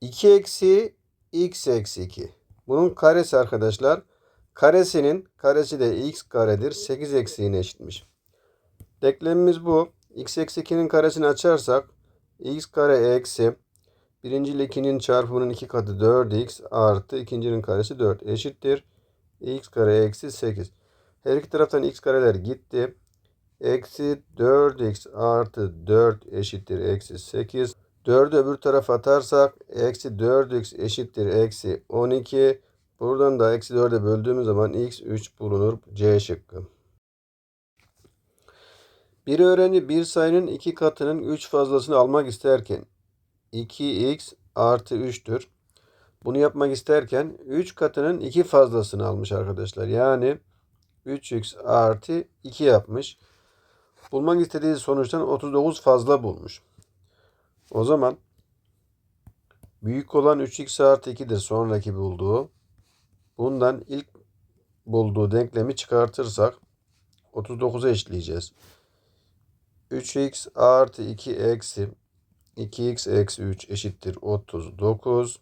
2 eksi x eksi 2. Bunun karesi arkadaşlar. Karesinin karesi de x karedir. 8 eksiğine eşitmiş. Denklemimiz bu. x eksi 2'nin karesini açarsak x kare eksi birinci ile 2'nin çarpımının 2 katı 4x artı ikincinin karesi 4 eşittir. x kare eksi 8. Her iki taraftan x kareler gitti. Eksi 4x artı 4 eşittir eksi 8. 4'ü öbür tarafa atarsak eksi 4x eşittir eksi 12. Buradan da eksi 4'e böldüğümüz zaman x 3 bulunur. C şıkkı. Bir öğrenci bir sayının iki katının 3 fazlasını almak isterken 2x artı 3'tür. Bunu yapmak isterken 3 katının 2 fazlasını almış arkadaşlar. Yani 3x artı 2 yapmış. Bulmak istediği sonuçtan 39 fazla bulmuş. O zaman büyük olan 3x artı 2'dir sonraki bulduğu. Bundan ilk bulduğu denklemi çıkartırsak 39'a eşleyeceğiz. 3x artı 2 eksi 2x eksi 3 eşittir 39.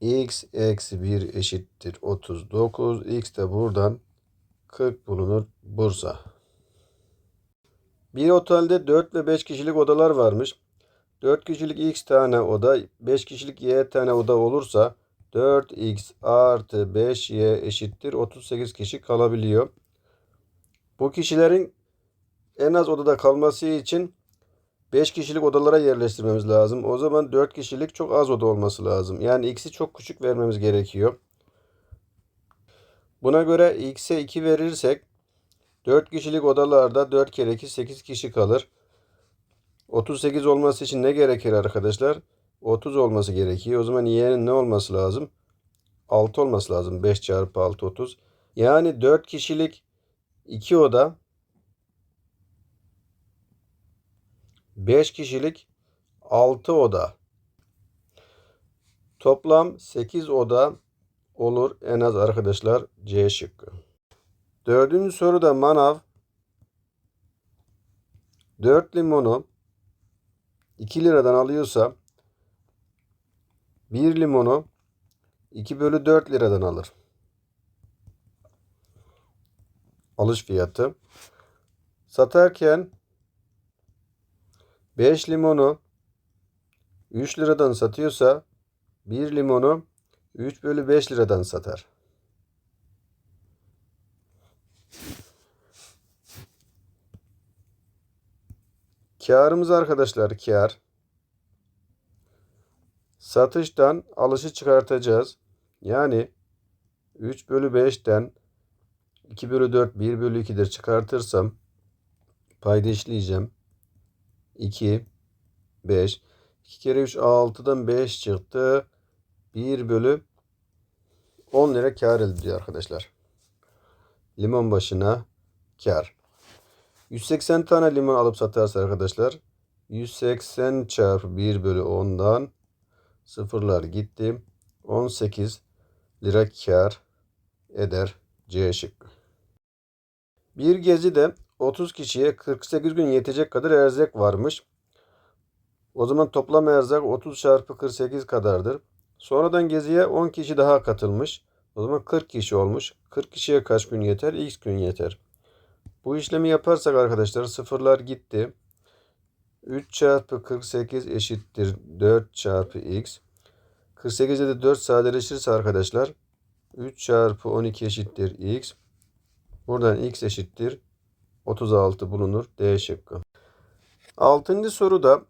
x eksi 1 eşittir 39. x de buradan 40 bulunur Bursa. Bir otelde 4 ve 5 kişilik odalar varmış. 4 kişilik x tane oda, 5 kişilik y tane oda olursa 4x artı 5y eşittir 38 kişi kalabiliyor. Bu kişilerin en az odada kalması için 5 kişilik odalara yerleştirmemiz lazım. O zaman 4 kişilik çok az oda olması lazım. Yani x'i çok küçük vermemiz gerekiyor. Buna göre x'e 2 verirsek 4 kişilik odalarda 4 kere 2 8 kişi kalır. 38 olması için ne gerekir arkadaşlar? 30 olması gerekiyor. O zaman y'nin ne olması lazım? 6 olması lazım. 5 çarpı 6 30. Yani 4 kişilik 2 oda 5 kişilik 6 oda. Toplam 8 oda olur en az arkadaşlar C şıkkı. Dördüncü soruda manav 4 limonu 2 liradan alıyorsa 1 limonu 2 bölü 4 liradan alır. Alış fiyatı. Satarken 5 limonu 3 liradan satıyorsa 1 limonu 3 bölü 5 liradan satar. Karımız arkadaşlar kar. Satıştan alışı çıkartacağız. Yani 3 bölü 5'ten 2 bölü 4 1 bölü 2'dir çıkartırsam payda işleyeceğim. 2 5 2 kere 3 6'dan 5 çıktı. 1 bölü 10 lira kar elde ediyor arkadaşlar. Limon başına kar. 180 tane limon alıp satarsa arkadaşlar 180 çarpı 1 bölü 10'dan sıfırlar gitti. 18 lira kar eder C şıkkı. Bir gezide 30 kişiye 48 gün yetecek kadar erzak varmış. O zaman toplam erzak 30 çarpı 48 kadardır. Sonradan geziye 10 kişi daha katılmış. O zaman 40 kişi olmuş. 40 kişiye kaç gün yeter? X gün yeter. Bu işlemi yaparsak arkadaşlar sıfırlar gitti. 3 çarpı 48 eşittir 4 çarpı x. 48'de de 4 sadeleşirse arkadaşlar 3 çarpı 12 eşittir x. Buradan x eşittir 36 bulunur. D şıkkı. Altıncı soruda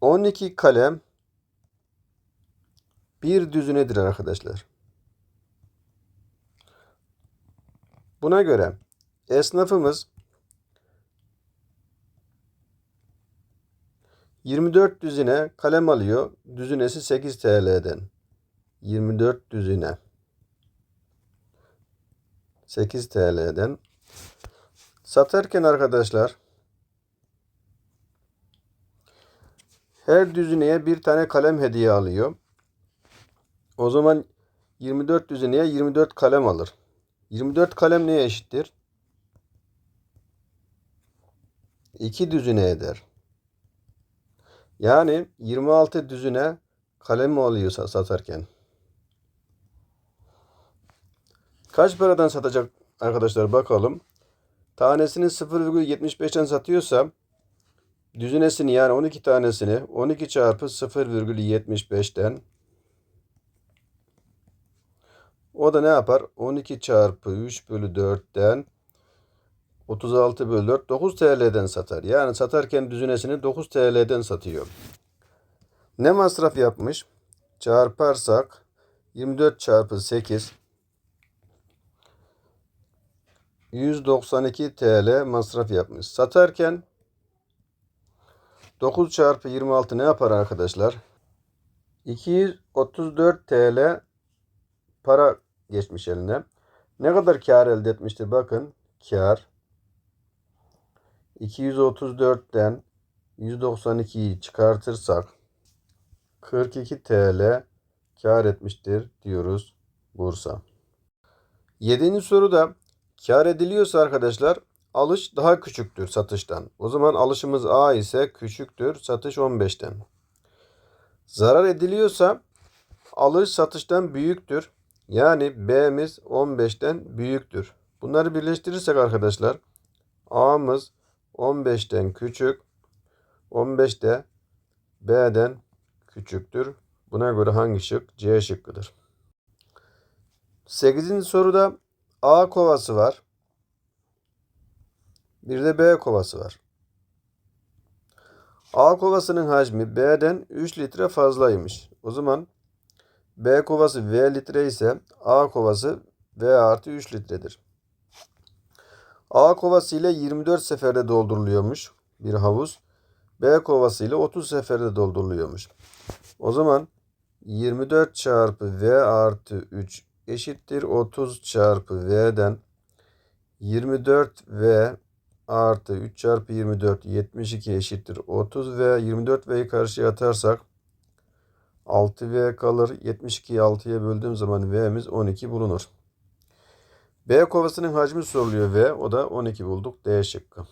12 kalem bir düzinedir arkadaşlar. Buna göre esnafımız 24 düzine kalem alıyor. Düzinesi 8 TL'den. 24 düzine. 8 TL'den. Satarken arkadaşlar her düzineye bir tane kalem hediye alıyor. O zaman 24 düzineye 24 kalem alır. 24 kalem neye eşittir? 2 düzine eder. Yani 26 düzine kalem alıyor sa- satarken? Kaç paradan satacak arkadaşlar bakalım. Tanesini 0,75'ten satıyorsa düzinesini yani 12 tanesini 12 çarpı 0,75'ten o da ne yapar? 12 çarpı 3 bölü 4'ten 36 bölü 4 9 TL'den satar. Yani satarken düzinesini 9 TL'den satıyor. Ne masraf yapmış? Çarparsak 24 çarpı 8 192 TL masraf yapmış. Satarken 9 çarpı 26 ne yapar arkadaşlar? 234 TL para geçmiş eline. Ne kadar kar elde etmiştir? Bakın kar 234'ten 192'yi çıkartırsak 42 TL kar etmiştir diyoruz Bursa. Yedinci soruda kar ediliyorsa arkadaşlar alış daha küçüktür satıştan. O zaman alışımız A ise küçüktür satış 15'ten. Zarar ediliyorsa alış satıştan büyüktür. Yani B'miz 15'ten büyüktür. Bunları birleştirirsek arkadaşlar A'mız 15'ten küçük, 15 de B'den küçüktür. Buna göre hangi şık? C şıkkıdır. 8. soruda A kovası var. Bir de B kovası var. A kovasının hacmi B'den 3 litre fazlaymış. O zaman B kovası V litre ise A kovası V artı 3 litredir. A kovası ile 24 seferde dolduruluyormuş bir havuz. B kovası ile 30 seferde dolduruluyormuş. O zaman 24 çarpı V artı 3 eşittir 30 çarpı V'den 24 V artı 3 çarpı 24 72 eşittir 30 V 24 V'yi karşıya atarsak 6V kalır. 72'yi 6'ya böldüğüm zaman V'miz 12 bulunur. B kovasının hacmi soruluyor V. O da 12 bulduk. D şıkkı.